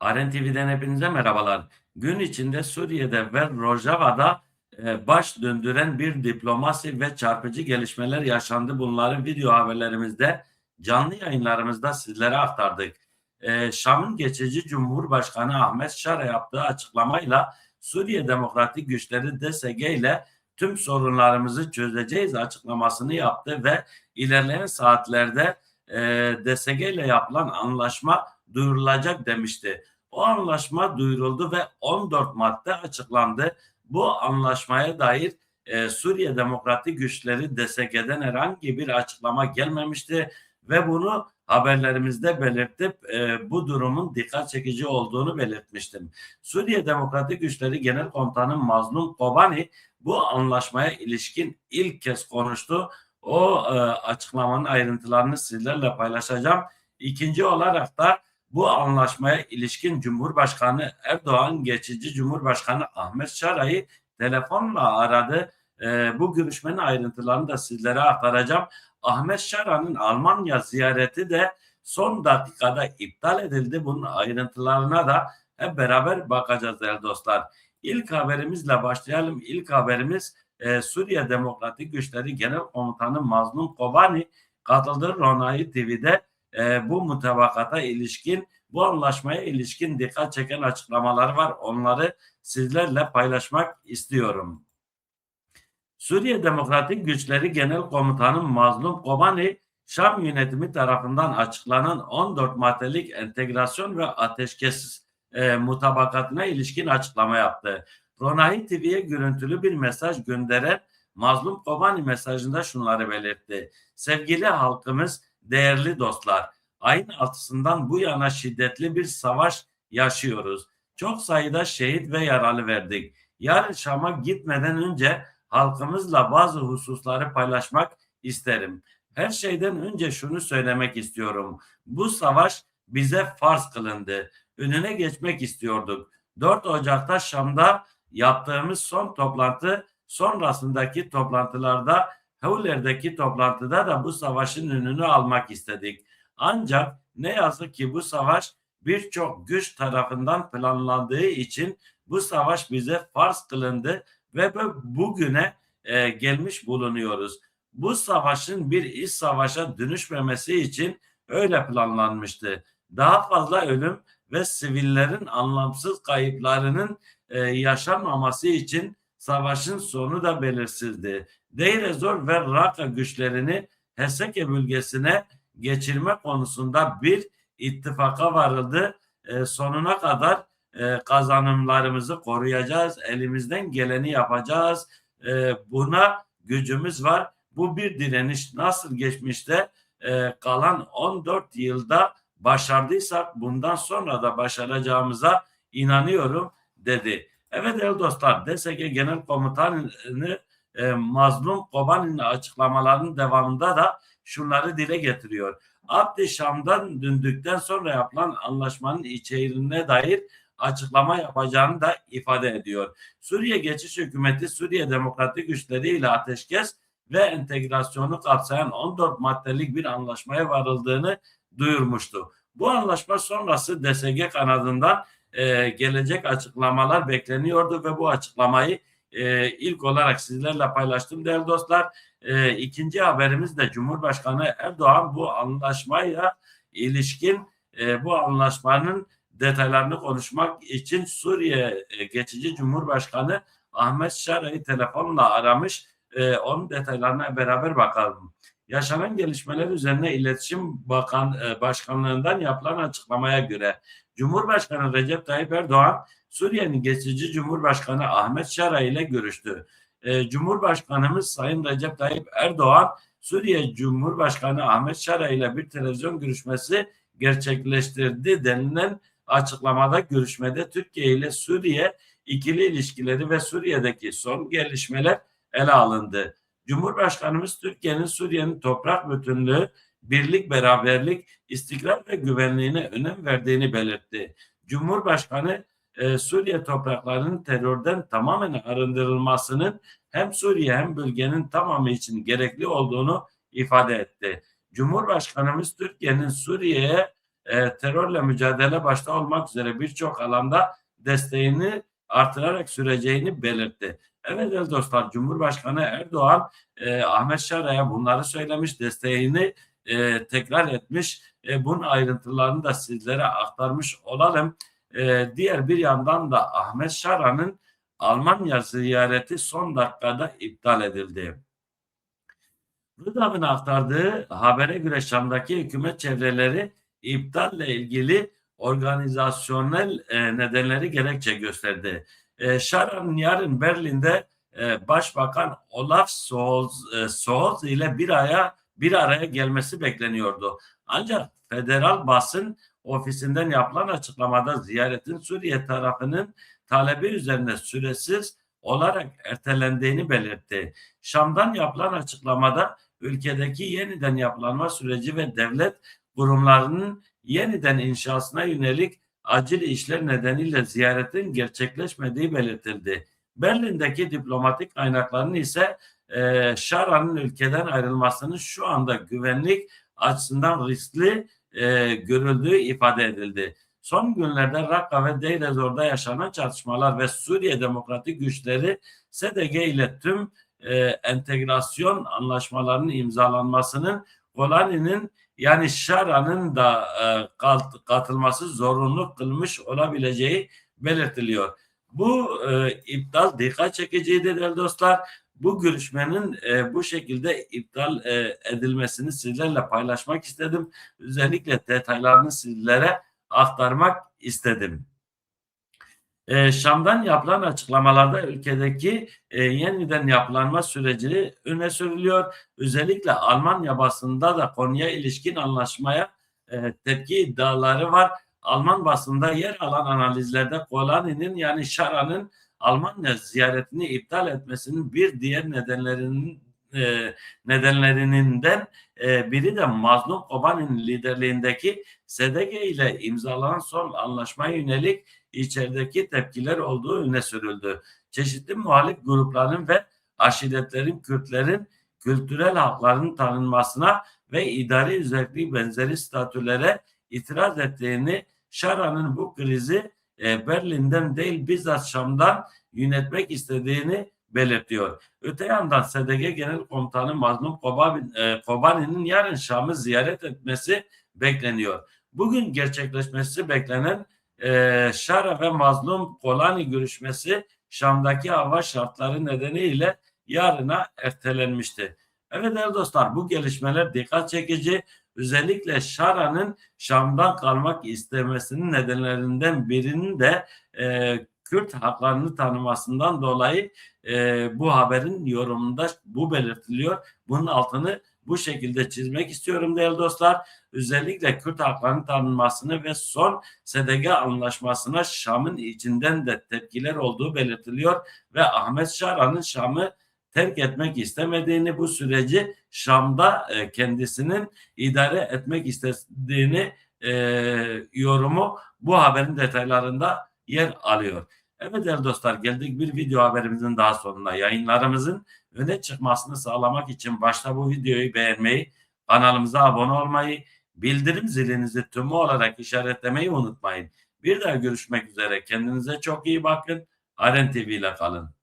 Aren TV'den hepinize merhabalar. Gün içinde Suriye'de ve Rojava'da e, baş döndüren bir diplomasi ve çarpıcı gelişmeler yaşandı. Bunları video haberlerimizde, canlı yayınlarımızda sizlere aktardık. E, Şam'ın geçici Cumhurbaşkanı Ahmet Şara yaptığı açıklamayla Suriye Demokratik Güçleri DSG ile tüm sorunlarımızı çözeceğiz açıklamasını yaptı ve ilerleyen saatlerde e, DSG ile yapılan anlaşma duyurulacak demişti. O anlaşma duyuruldu ve 14 madde açıklandı. Bu anlaşmaya dair e, Suriye Demokratik Güçleri DSG'den herhangi bir açıklama gelmemişti ve bunu haberlerimizde belirtip e, bu durumun dikkat çekici olduğunu belirtmiştim. Suriye Demokratik Güçleri Genel Komutanı Mazlum Kobani bu anlaşmaya ilişkin ilk kez konuştu. O e, açıklamanın ayrıntılarını sizlerle paylaşacağım. İkinci olarak da bu anlaşmaya ilişkin Cumhurbaşkanı Erdoğan geçici Cumhurbaşkanı Ahmet Şara'yı telefonla aradı. E, bu görüşmenin ayrıntılarını da sizlere aktaracağım. Ahmet Şara'nın Almanya ziyareti de son dakikada iptal edildi. Bunun ayrıntılarına da hep beraber bakacağız değerli dostlar. İlk haberimizle başlayalım. İlk haberimiz e, Suriye Demokratik Güçleri Genel Komutanı Mazlum Kobani katıldığı Ronay TV'de e, bu mutabakata ilişkin, bu anlaşmaya ilişkin dikkat çeken açıklamalar var. Onları sizlerle paylaşmak istiyorum. Suriye Demokratik Güçleri Genel Komutanı Mazlum Kobani, Şam yönetimi tarafından açıklanan 14 maddelik entegrasyon ve ateşkes e, mutabakatına ilişkin açıklama yaptı. Ronahi TV'ye görüntülü bir mesaj gönderen Mazlum Kobani mesajında şunları belirtti. Sevgili halkımız, değerli dostlar, ayın altısından bu yana şiddetli bir savaş yaşıyoruz. Çok sayıda şehit ve yaralı verdik. Yarın Şam'a gitmeden önce halkımızla bazı hususları paylaşmak isterim. Her şeyden önce şunu söylemek istiyorum. Bu savaş bize farz kılındı. Önüne geçmek istiyorduk. 4 Ocak'ta Şam'da yaptığımız son toplantı sonrasındaki toplantılarda Hevler'deki toplantıda da bu savaşın önünü almak istedik. Ancak ne yazık ki bu savaş birçok güç tarafından planlandığı için bu savaş bize farz kılındı ve bugüne e, gelmiş bulunuyoruz. Bu savaşın bir iç savaşa dönüşmemesi için öyle planlanmıştı. Daha fazla ölüm ve sivillerin anlamsız kayıplarının e, yaşanmaması için savaşın sonu da belirsizdi. Deir ez-Zor ve Raqqa güçlerini Heseke bölgesine geçirme konusunda bir ittifaka varıldı. E, sonuna kadar e, kazanımlarımızı koruyacağız. Elimizden geleni yapacağız. E, buna gücümüz var. Bu bir direniş nasıl geçmişte e, kalan 14 yılda başardıysak bundan sonra da başaracağımıza inanıyorum dedi. Evet değerli dostlar DSG Genel Komutanı e, Mazlum Kobani'nin açıklamalarının devamında da şunları dile getiriyor. Abdi Şam'dan döndükten sonra yapılan anlaşmanın içeriğine dair açıklama yapacağını da ifade ediyor. Suriye Geçiş Hükümeti Suriye Demokratik Güçleri ile ateşkes ve entegrasyonu kapsayan 14 maddelik bir anlaşmaya varıldığını duyurmuştu. Bu anlaşma sonrası DSG kanadından e, gelecek açıklamalar bekleniyordu ve bu açıklamayı e, ilk olarak sizlerle paylaştım değerli dostlar. E, ikinci haberimiz de Cumhurbaşkanı Erdoğan bu anlaşmaya ilişkin e, bu anlaşmanın detaylarını konuşmak için Suriye e, geçici Cumhurbaşkanı Ahmet Şara'yı telefonla aramış. E, onun detaylarına beraber bakalım. Yaşanan gelişmeler üzerine İletişim Bakan e, Başkanlığından yapılan açıklamaya göre Cumhurbaşkanı Recep Tayyip Erdoğan Suriye'nin geçici Cumhurbaşkanı Ahmet Şara ile görüştü. E, Cumhurbaşkanımız Sayın Recep Tayyip Erdoğan Suriye Cumhurbaşkanı Ahmet Şara ile bir televizyon görüşmesi gerçekleştirdi denilen açıklamada görüşmede Türkiye ile Suriye ikili ilişkileri ve Suriye'deki son gelişmeler ele alındı. Cumhurbaşkanımız Türkiye'nin Suriye'nin toprak bütünlüğü, birlik, beraberlik, istikrar ve güvenliğine önem verdiğini belirtti. Cumhurbaşkanı e, Suriye topraklarının terörden tamamen arındırılmasının hem Suriye hem bölgenin tamamı için gerekli olduğunu ifade etti. Cumhurbaşkanımız Türkiye'nin Suriye'ye e, terörle mücadele başta olmak üzere birçok alanda desteğini artırarak süreceğini belirtti. Evet değerli dostlar Cumhurbaşkanı Erdoğan e, Ahmet Şara'ya bunları söylemiş, desteğini e, tekrar etmiş. E, bunun ayrıntılarını da sizlere aktarmış olalım. E, diğer bir yandan da Ahmet Şara'nın Almanya ziyareti son dakikada iptal edildi. Rıdav'ın aktardığı habere göre Şam'daki hükümet çevreleri iptalle ilgili organizasyonel e, nedenleri gerekçe gösterdi. E, Şara'nın yarın Berlin'de e, Başbakan Olaf Scholz, e, ile bir aya bir araya gelmesi bekleniyordu. Ancak federal basın ofisinden yapılan açıklamada ziyaretin Suriye tarafının talebi üzerine süresiz olarak ertelendiğini belirtti. Şam'dan yapılan açıklamada ülkedeki yeniden yapılanma süreci ve devlet kurumlarının yeniden inşasına yönelik acil işler nedeniyle ziyaretin gerçekleşmediği belirtildi. Berlin'deki diplomatik kaynakların ise e, Şara'nın ülkeden ayrılmasının şu anda güvenlik açısından riskli e, görüldüğü ifade edildi. Son günlerde Rakka ve Deir ez-Zor'da yaşanan çatışmalar ve Suriye Demokratik Güçleri SDG ile tüm e, entegrasyon anlaşmalarının imzalanmasının Golani'nin yani Şara'nın da e, katılması zorunlu kılmış olabileceği belirtiliyor. Bu e, iptal dikkat çekiciydi değerli dostlar. Bu görüşmenin e, bu şekilde iptal e, edilmesini sizlerle paylaşmak istedim. Özellikle detaylarını sizlere aktarmak istedim. E, Şam'dan yapılan açıklamalarda ülkedeki e, yeniden yapılanma süreci öne sürülüyor. Özellikle Almanya basında da konuya ilişkin anlaşmaya e, tepki iddiaları var. Alman basında yer alan analizlerde Kolani'nin yani Şara'nın Almanya ziyaretini iptal etmesinin bir diğer nedenlerinin e, nedenlerinden e, biri de Mazlum Kobani'nin liderliğindeki SDG ile imzalanan son anlaşmaya yönelik içerideki tepkiler olduğu öne sürüldü. Çeşitli muhalif grupların ve aşiretlerin, Kürtlerin kültürel hakların tanınmasına ve idari özelliği benzeri statülere itiraz ettiğini, Şara'nın bu krizi e, Berlin'den değil bizzat Şam'dan yönetmek istediğini belirtiyor. Öte yandan SDG Genel Komutanı Mazlum e, Kobani'nin yarın Şam'ı ziyaret etmesi bekleniyor. Bugün gerçekleşmesi beklenen e, Şara ve Mazlum Kolani görüşmesi Şam'daki hava şartları nedeniyle yarına ertelenmişti. Evet değerli dostlar bu gelişmeler dikkat çekici. Özellikle Şara'nın Şam'dan kalmak istemesinin nedenlerinden birinin de e, Kürt haklarını tanımasından dolayı e, bu haberin yorumunda bu belirtiliyor. Bunun altını bu şekilde çizmek istiyorum değerli dostlar. Özellikle Kürt haklarının tanınmasını ve son SDG anlaşmasına Şam'ın içinden de tepkiler olduğu belirtiliyor ve Ahmet Şara'nın Şam'ı terk etmek istemediğini bu süreci Şam'da e, kendisinin idare etmek istediğini e, yorumu bu haberin detaylarında yer alıyor. Evet değerli dostlar geldik bir video haberimizin daha sonuna. Yayınlarımızın öne çıkmasını sağlamak için başta bu videoyu beğenmeyi, kanalımıza abone olmayı, bildirim zilinizi tümü olarak işaretlemeyi unutmayın. Bir daha görüşmek üzere. Kendinize çok iyi bakın. Aren TV ile kalın.